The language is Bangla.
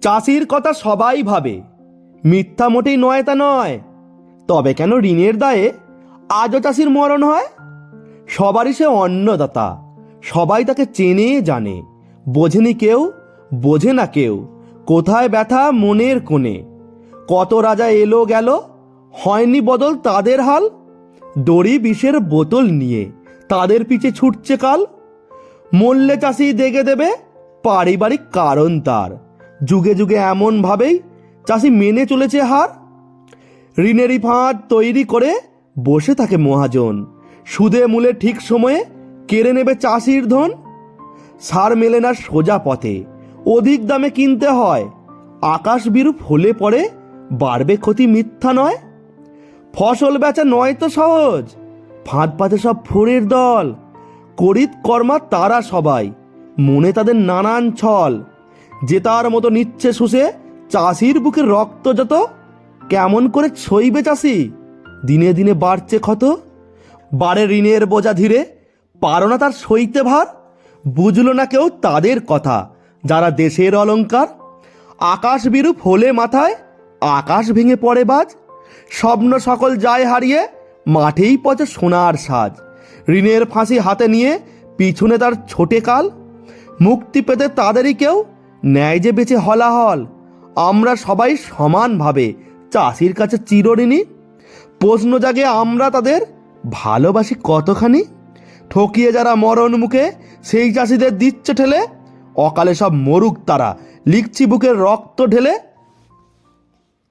চাষির কথা সবাই ভাবে। মিথ্যা মোটেই নয় তা নয়। তবে কেন ঋণের দায়ে আজও চাষির মরণ হয়? সবারই সে অন্নদাতা। সবাই তাকে চেনে, জানে। বোঝেনি কেউ, বোঝে না কেউ। কোথায় ব্যথা মনের কোণে? কত রাজা এলো গেল? হয়নি বদল তাদের হাল? দড়ি বিষের বোতল নিয়ে তাদের পিছে ছুটছে কাল? মল্লে চাষি দেখে দেবে, পারিবারিক কারণ তার। যুগে যুগে এমনভাবেই চাষি মেনে চলেছে হার। ঋণেরই ফাঁদ তৈরি করে বসে থাকে মহাজন। সুদে মূলে ঠিক সময়ে কেড়ে নেবে চাষির ধন। সার মেলে না সোজা পথে। অধিক দামে কিনতে হয়। আকাশ বিরূপ হলে পরে বাড়বে ক্ষতি মিথ্যা নয়। ফসল বেচা নয় তো সহজ। ফাঁদ পাতে সব ফোরের দল। করিত কর্মা তারা সবাই। মনে তাদের নানান ছল। যে তার মতো নিচ্ছে শুষে চাষির বুকে রক্ত যত, কেমন করে ছইবে চাষি? দিনে দিনে বাড়ছে ক্ষত। বাড়ে ঋণের বোঝা ধীরে, পারো না তার সইতে ভার? বুঝলো না কেউ তাদের কথা, যারা দেশের অলঙ্কার? আকাশ বিরূপ হলে মাথায়, আকাশ ভেঙে পড়ে বাজ। স্বপ্ন সকল যায় হারিয়ে, মাঠেই পচে সোনার সাজ। ঋণের ফাঁসি হাতে নিয়ে পিছনে তার ছোটে কাল। মুক্তি পেতে তাদেরই কেউ ন্যায় যে বেঁচে হলাহল, আমরা সবাই সমানভাবে চাষির কাছে চিরঋণী। প্রশ্ন জাগে আমরা তাদের, ভালোবাসি কতখানি? ঠকিয়ে যারা মরণ মুখে, সেই চাষিদের দিচ্ছে ঠেলে। অকালে সব মরুক তারা, লিখছি বুকের রক্ত ঢেলে।